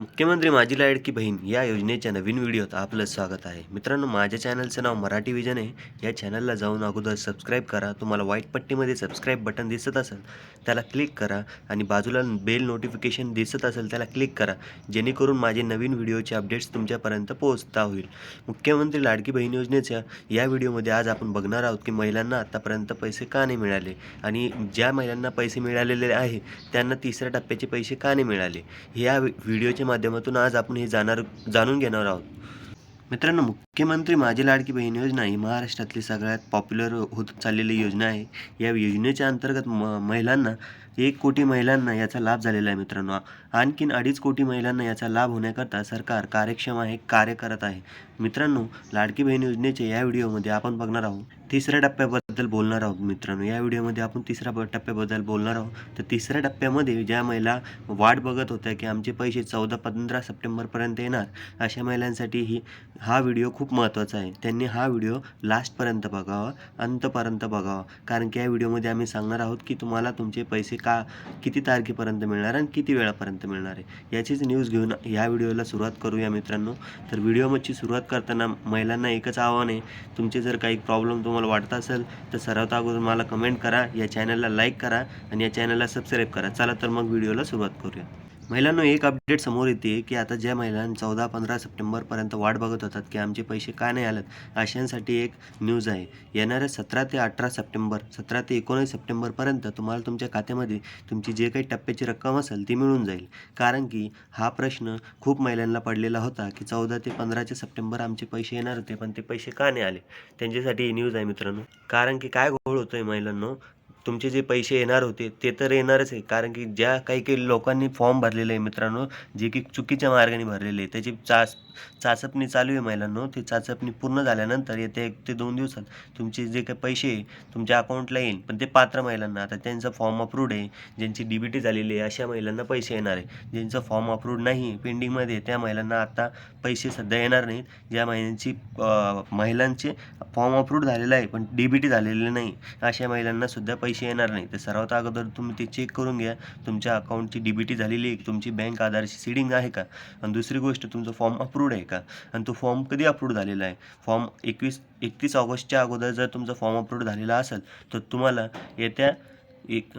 मुख्यमंत्री माझी लाडकी बहीण या योजनेच्या नवीन व्हिडिओत आपलं स्वागत आहे. मित्रांनो माझ्या चॅनलचं नाव मराठी विजन आहे. या चॅनलला जाऊन अगोदर सबस्क्राईब करा. तुम्हाला व्हाईट पट्टीमध्ये सबस्क्राईब बटन दिसत असेल त्याला क्लिक करा आणि बाजूला बेल नोटिफिकेशन दिसत असेल त्याला क्लिक करा. जेणेकरून माझे नवीन व्हिडिओचे अपडेट्स तुमच्यापर्यंत पोहोचता होईल. मुख्यमंत्री लाडकी बहीण योजनेच्या या व्हिडिओमध्ये आज आपण बघणार आहोत की महिलांना आतापर्यंत पैसे का नाही मिळाले आणि ज्या महिलांना पैसे मिळालेले आहे त्यांना तिसऱ्या टप्प्याचे पैसे का नाही मिळाले? या व्हि- व्हिडिओच्या माध्यमातून आज आपण हे जाणार जाणून घेणार आहोत. मित्रांनो मुख्यमंत्री माझी लाडकी बहीण योजना ही महाराष्ट्रातली सगळ्यात पॉप्युलर होत चाललेली योजना आहे. या योजनेच्या अंतर्गत म महिलांना एक कोटी महिलांना याचा लाभ झालेला आहे मित्रांनो. आणखीन अडीच कोटी महिलांना याचा लाभ होण्याकरता सरकार कार्यक्षम आहे कार्य करत आहे. मित्रांनो लाडकी बहीण योजनेच्या या व्हिडिओमध्ये आपण बघणार आहोत. तिसऱ्या टप्प्याबद्दल बोलणार आहोत मित्रांनो. या व्हिडिओमध्ये आपण तिसऱ्या टप्प्याबद्दल बोलणार आहोत. तर तिसऱ्या टप्प्यामध्ये ज्या महिला वाट बघत होत्या की आमचे पैसे चौदा पंधरा सप्टेंबरपर्यंत येणार अशा महिलांसाठी ही हा व्हिडिओ खूप महत्त्वाचा आहे. त्यांनी हा व्हिडिओ लास्टपर्यंत बघावा अंतपर्यंत बघावा. कारण की या व्हिडिओमध्ये आम्ही सांगणार आहोत की तुम्हाला तुमचे पैसे का किती तारखेपर्यंत मिळणार आणि किती वेळापर्यंत मिळणार आहे? याचीच न्यूज घेऊन ह्या व्हिडिओला सुरुवात करूया मित्रांनो. तर व्हिडिओमध्ये सुरुवात करताना महिलांना एकच आव्हान आहे. तुमचे जर काही प्रॉब्लेम तुम्हाला वाटत असेल तर सर्वात अगोदर मला कमेंट करा. या चॅनलला लाईक करा आणि या चॅनलला सबस्क्राईब करा. चला तर मग व्हिडिओला सुरुवात करूया. महिलांनो एक अपडेट समोर येते की आता ज्या महिलांना चौदा पंधरा सप्टेंबरपर्यंत वाट बघत होतात की आमचे पैसे का नाही आलेत अशांसाठी एक न्यूज आहे. येणाऱ्या सतरा ते अठरा सप्टेंबर सतरा ते एकोणीस सप्टेंबरपर्यंत तुम्हाला तुमच्या खात्यामध्ये तुमची जे काही टप्प्याची रक्कम असेल ती मिळून जाईल. कारण की हा प्रश्न खूप महिलांना पडलेला होता की चौदा ते पंधराचे सप्टेंबर आमचे पैसे येणार होते पण ते पैसे का नाही आले? त्यांच्यासाठी ही न्यूज आहे मित्रांनो. कारण की काय घोळ होतोय महिलांनो? तुमचे जे पैसे येणार होते ते तर येणारच आहे. कारण की ज्या काही काही लोकांनी फॉर्म भरलेले आहे मित्रांनो जे की चुकीच्या मार्गाने भरलेले आहे. त्याची चाच चाचपणी चालू आहे महिलांनो. ती चाचपणी पूर्ण झाल्यानंतर येत्या एक ते दोन दिवसात तुमचे जे काही पैसे आहे, तुमच्या अकाउंटला येईल. पण ते पात्र महिलांना आता त्यांचा फॉर्म अप्रूव्ड आहे. ज्यांची डी बी टी झालेली आहे अशा महिलांना पैसे येणार आहे. ज्यांचं फॉर्म अप्रूव्ड नाही पेंडिंगमध्ये त्या महिलांना आता पैसे सध्या येणार नाहीत. ज्या महिलांची महिलांचे फॉर्म अप्रूव्ड झालेला आहे पण डी बी टी झालेले नाही अशा महिलांना सुद्धा पैसे येणार नाही. तर सर्वात अगोदर तुम्ही ते चेक करून घ्या. तुमच्या अकाउंटची डी बी टी झालेली आहे तुमची बँक आधारची सीडिंग आहे का? आणि दुसरी गोष्ट तुमचा फॉर्म अप्रूव्ड आहे का? आणि तो फॉर्म कधी अप्रूव्ड झालेला आहे? फॉर्म एकवीस एकतीस ऑगस्टच्या अगोदर जर तुमचा फॉर्म अप्रूव्ड झालेला असेल तर तुम्हाला येत्या एक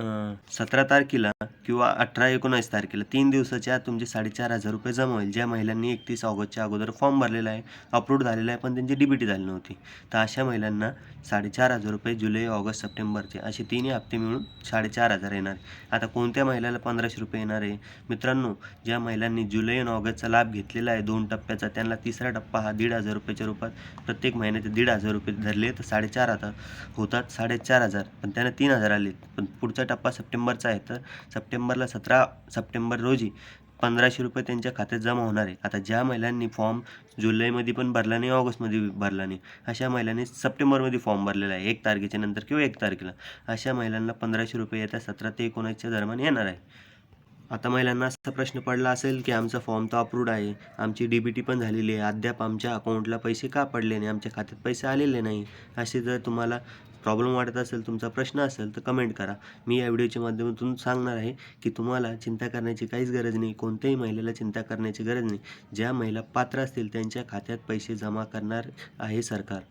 सतरा तारखेला किंवा अठरा एकोणावीस तारखेला तीन दिवसाच्या तुमचे साडेचार हजार रुपये जमा होईल. ज्या महिलांनी एकतीस ऑगस्टच्या अगोदर फॉर्म भरलेला आहे अप्रूव्ड झालेला आहे पण त्यांची डी बी टी झाली नव्हती. तर अशा महिलांना साडेचार हजार रुपये जुलै ऑगस्ट सप्टेंबरचे असे तिन्ही हप्ते मिळून साडेचार हजार येणार. आता कोणत्या महिलाला पंधराशे रुपये येणार आहे? मित्रांनो ज्या महिलांनी जुलै आणि ऑगस्टचा लाभ घेतलेला आहे दोन टप्प्याचा त्यांना तिसरा टप्पा हा दीड हजार रुपयाच्या रूपात प्रत्येक महिन्याचे दीड हजार रुपये धरले तर साडेचार हजार होतात साडेचार हजार. पण त्यांना तीन हजार आले पण पुढचा टप्पा सप्टेंबरचा आहे. तर सप्टेंबरला सतरा सप्टेंबर रोजी पंधराशे रुपये त्यांच्या खात्यात जमा होणार आहे. आता ज्या महिलांनी फॉर्म जुलैमध्ये पण भरला नाही ऑगस्टमध्ये भरला नाही अशा महिलांनी सप्टेंबरमध्ये फॉर्म भरलेला आहे. एक तारखेच्या नंतर किंवा एक तारखेला. अशा महिलांना पंधराशे रुपये येत्या सतरा ते एकोणीसच्या दरम्यान येणार आहे. आता महिलांना असा प्रश्न पडला असेल की आमचा फॉर्म तर अप्रूव्ड आहे. आमची डी बी टी पण झालेली आहे. अद्याप आमच्या अकाउंटला पैसे का पडले नाही? आमच्या खात्यात पैसे आलेले नाही. असे जर तुम्हाला प्रॉब्लेम वाटत असेल तुमचा प्रश्न असेल तर कमेंट करा. मी या व्हिडिओच्या माध्यमातून सांगणार आहे की तुम्हाला चिंता करण्याची काहीच गरज नाही कोणत्याही महिलेला चिंता करण्याची गरज नाही. ज्या महिला पात्र असतील त्यांच्या खात्यात पैसे जमा करणार आहे सरकार.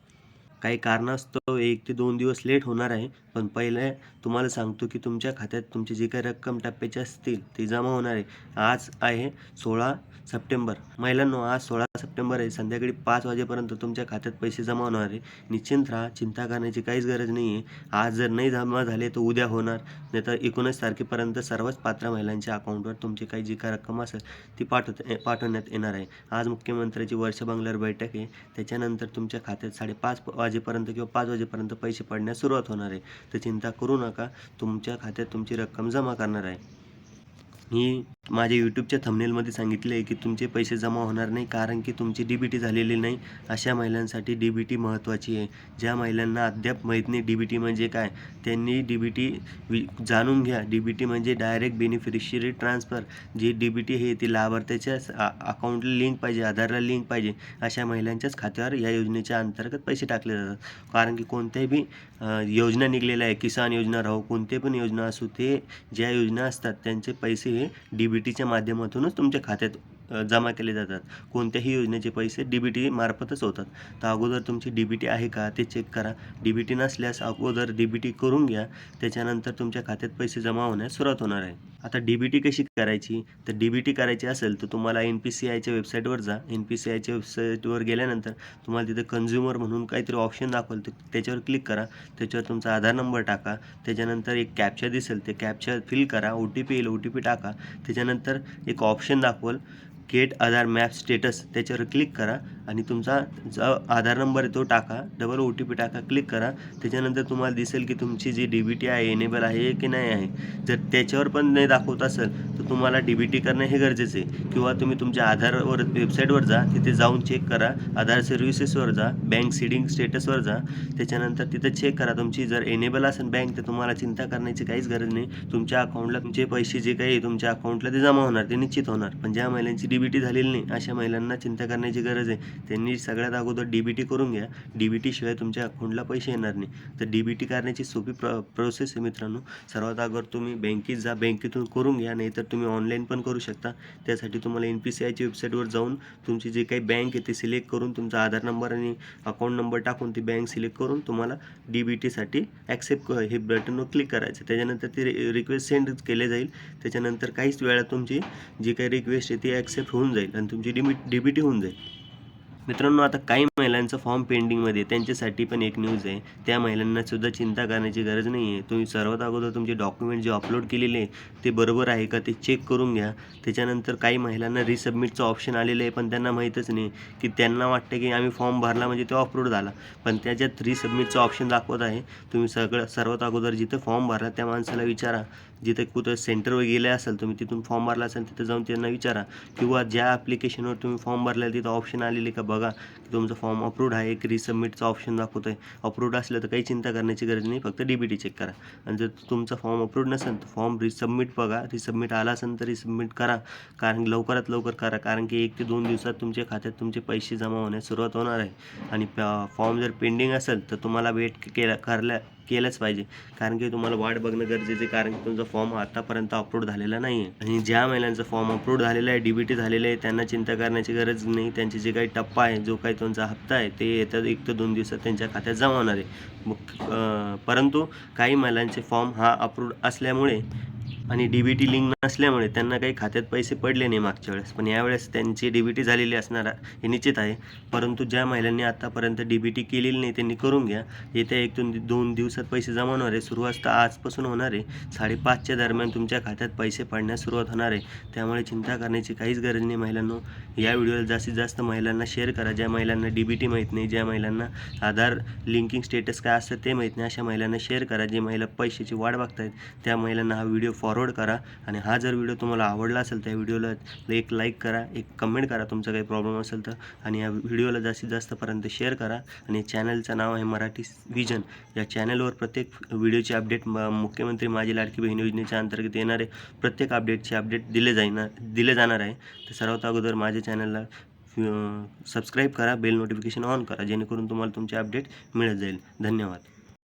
काही कारणास्तव एक ते दोन दिवस लेट होणार आहे. पण पहिले तुम्हाला सांगतो की तुमच्या खात्यात तुमची जी काही रक्कम टप्प्याची असतील ती जमा होणार आहे. आज आहे सोळा सप्टेंबर. महिलांनो आज सोळा सप्टेंबर आहे. संध्याकाळी पाच वाजेपर्यंत तुमच्या खात्यात पैसे जमा होणार आहे. निश्चिंत राहा चिंता करण्याची काहीच गरज नाही आहे आज जर नाही जमा झाले तर उद्या होणार. नाही तर एकोणीस तारखेपर्यंत सर्वच पात्र महिलांच्या अकाउंटवर तुमची काही जी काही रक्कम असेल ती पाठवत पाठवण्यात येणार आहे. आज मुख्यमंत्र्याची वर्ष बंगल्यावर बैठक आहे. त्याच्यानंतर तुमच्या खात्यात साडेपाच वाजेपर्यंत किंवा पाच वाजेपर्यंत पैसे पडण्यास सुरुवात होणार आहे. तर चिंता करू नका. तुमच्या खात्यात तुमची रक्कम जमा करणार आहे. मी माझ्या यूट्यूबच्या थंबनेलमध्ये सांगितले आहे की तुमचे पैसे जमा होणार नाही कारण की तुमची डी बी टी झालेली नाही. अशा महिलांसाठी डी बी टी महत्त्वाची आहे. ज्या महिलांना अद्याप माहीत नाही डी बी टी म्हणजे काय त्यांनी डी बी टी वि जाणून घ्या. डी बी टी म्हणजे डायरेक्ट बेनिफिशियरी ट्रान्सफर जी डी बी टी हे ती लाभार्थ्याच्या अकाउंटला लिंक पाहिजे आधारला लिंक पाहिजे अशा महिलांच्याच खात्यावर या योजनेच्या अंतर्गत पैसे टाकले जातात. कारण की कोणत्याही बी योजना निघलेल्या आहे किसान योजना राहो कोणते पण योजना असू ते ज्या योजना असतात त्यांचे पैसे हे डी बी टीच्या माध्यमातूनच तुमच्या खात्यात जमा केले जातात. कोणत्याही योजनेचे पैसे डी बी टी मार्फतच होतात. तर अगोदर तुमची डी बी टी आहे का ते चेक करा. डी बी टी नसल्यास अगोदर डी बी टी करून घ्या. त्याच्यानंतर तुमच्या खात्यात पैसे जमा होण्यास सुरुवात होणार आहे. आता डी बी टी कशी करायची? तर डी बी टी करायची असेल तर तुम्हाला एन पी सी आयच्या वेबसाईटवर जा. एन पी सी आयच्या वेबसाईटवर गेल्यानंतर तुम्हाला तिथे कन्झ्युमर म्हणून काहीतरी ऑप्शन दाखवलं तर त्याच्यावर क्लिक करा. त्याच्यावर तुमचा आधार नंबर टाका. त्याच्यानंतर एक कॅप्चा दिसेल. ते कॅप्चा फिल करा. ओ टी पी येईल. ओ टी पी टाका. त्याच्यानंतर एक ऑप्शन दाखवल. गेट आधार मॅप स्टेटस त्याच्यावर क्लिक करा आणि तुमचा जो आधार नंबर आहे तो टाका. डबल ओ टी पी टाका क्लिक करा. त्याच्यानंतर तुम्हाला दिसेल की तुमची जी डी बी टी आहे एनेबल आहे की नाही आहे. जर त्याच्यावर पण नाही दाखवत असेल तर तुम्हाला डी बी टी करणं हे गरजेचं आहे. किंवा तुम्ही तुमच्या आधारवर वेबसाईटवर जा तिथे जाऊन चेक करा. आधार सर्व्हिसेसवर जा बँक सीडिंग स्टेटसवर जा. त्याच्यानंतर तिथं चेक करा. तुमची जर एनेबल असेल बँक तर तुम्हाला चिंता करण्याची काहीच गरज नाही. तुमच्या अकाउंटला तुमचे पैसे जे काही तुमच्या अकाउंटला ते जमा होणार. ते निश्चित होणार. पण ज्या महिलांची डी बी टी झालेली नाही अशा महिलांना चिंता करण्याची गरज आहे. त्यांनी सगळ्यात अगोदर डी बी टी करून घ्या. डी बी टीशिवाय तुमच्या अकाउंटला पैसे येणार नाही. तर डी बी टी करण्याची सोपी प्र प्रोसेस आहे मित्रांनो. सर्वात अगोदर तुम्ही बँकेत जा. बँकेतून करून घ्या. नाहीतर तुम्ही ऑनलाईन पण करू शकता. त्यासाठी तुम्हाला एन पी सी आयच्या वेबसाईटवर जाऊन तुमची जे काही बँक आहे ते सिलेक्ट करून तुमचा आधार नंबर आणि अकाउंट नंबर टाकून ती बँक सिलेक्ट करून तुम्हाला डी बी टीसाठी ॲक्सेप्ट हे बटनवर क्लिक करायचं. त्याच्यानंतर ते रिक्वेस्ट सेंड केले जाईल. त्याच्यानंतर काहीच वेळात तुमची जी काही रिक्वेस्ट आहे ती ॲक्सेप्ट होऊन जाईल आणि तुमची डिबी डी बी टी होऊन जाईल. मित्रांनो आता काही महिलांचं फॉर्म पेंडिंगमध्ये त्यांच्यासाठी पण एक न्यूज आहे. त्या महिलांना सुद्धा चिंता करण्याची गरज नाही आहे. तुम्ही सर्वात अगोदर तुमचे डॉक्युमेंट जे अपलोड केलेले आहे ते बरोबर आहे का ते चेक करून घ्या. त्याच्यानंतर काही महिलांना रिसबमिटचं ऑप्शन आलेलं आहे पण त्यांना माहीतच नाही की त्यांना वाटतं की आम्ही फॉर्म भरला म्हणजे तो अपलोड झाला. पण त्याच्यात रिसबमिटचं ऑप्शन दाखवत आहे. तुम्ही सगळं सर्वात अगोदर जिथं फॉर्म भरला त्या माणसाला विचारा. जिथे कुठं सेंटरवर गेले असाल तुम्ही तिथून फॉर्म भरला असेल तिथं जाऊन त्यांना विचारा. किंवा ज्या ॲप्लिकेशनवर तुम्ही फॉर्म भरला तिथं ऑप्शन आलेले का बघा की तुमचा फॉर्म अप्रूव्ड आहे एक रिसबमिटचा ऑप्शन दाखवतो आहे अप्रूव्ड असलं तर काही चिंता करण्याची गरज नाही फक्त डी बी टी चेक करा. आणि जर तुमचा फॉर्म अप्रूव्ड नसेल तर फॉर्म रिसबमिट बघा. रिसबमिट आला असेल तर रिसबमिट करा. कारण लवकरात लवकर करा. कारण की एक ते दोन दिवसात तुमच्या खात्यात तुमचे पैसे जमा होण्यास सुरुवात होणार आहे. आणि फॉर्म जर पेंडिंग असेल तर तुम्हाला वेट केला करल्या केलंच पाहिजे. कारण की तुम्हाला वाट बघणं गरजेचं आहे कारण की तुमचा फॉर्म आतापर्यंत अपलोड झालेला नाही आहे. आणि ज्या महिलांचा फॉर्म अपलोड झालेला आहे डी बी टी झालेलं आहे त्यांना चिंता करण्याची गरज नाही. त्यांचे जे काही टप्पा आहे जो काही तुमचा हप्ता आहे ते येत्या एक ते दोन दिवसात त्यांच्या खात्यात जमा होणार आहे. परंतु काही महिलांचे फॉर्म हा अप्रूव्ड असल्यामुळे आणि डी बी टी लिंक नसल्यामुळे त्यांना काही खात्यात पैसे पडले नाही मागच्या वेळेस. पण यावेळेस त्यांची डी बी टी झालेली असणार हे निश्चित आहे. परंतु ज्या महिलांनी आतापर्यंत डी बी टी केलेली नाही त्यांनी करून घ्या. येत्या एक दोन दोन दिवसात पैसे जमा होणार आहे. सुरुवात तर आजपासून होणार आहे. साडेपाचच्या दरम्यान तुमच्या खात्यात पैसे पडण्यास सुरुवात होणार आहे. त्यामुळे चिंता करण्याची काहीच गरज नाही महिलांनो. या व्हिडिओला जास्तीत जास्त महिलांना शेअर करा. ज्या महिलांना डी बी टी माहीत नाही ज्या महिलांना आधार लिंकिंग स्टेटस काय असतं ते माहीत नाही अशा महिलांना शेअर करा. जे महिला पैशाची वाट बघतायत त्या महिलांना हा व्हिडिओ फॉरवर्ड करा. आणि हा जर व्हिडिओ तुम्हाला आवडला असेल त्या व्हिडिओला एक लाईक करा एक कमेंट करा तुमचा काही प्रॉब्लेम असेल तर. आणि या व्हिडिओला जास्तीत जास्तपर्यंत शेअर करा. आणि चॅनलचं नाव आहे मराठी विजन या चॅनलवर प्रत्येक व्हिडिओचे अपडेट मुख्यमंत्री माझी लाडकी बहीण योजनेच्या अंतर्गत येणारे प्रत्येक अपडेटचे अपडेट दिले जाईना दिले जाणार आहे. तर सर्वात अगोदर माझ्या चॅनलला सबस्क्राईब करा बेल नोटिफिकेशन ऑन करा जेणेकरून तुम्हाला तुमचे अपडेट मिळत जाईल. धन्यवाद.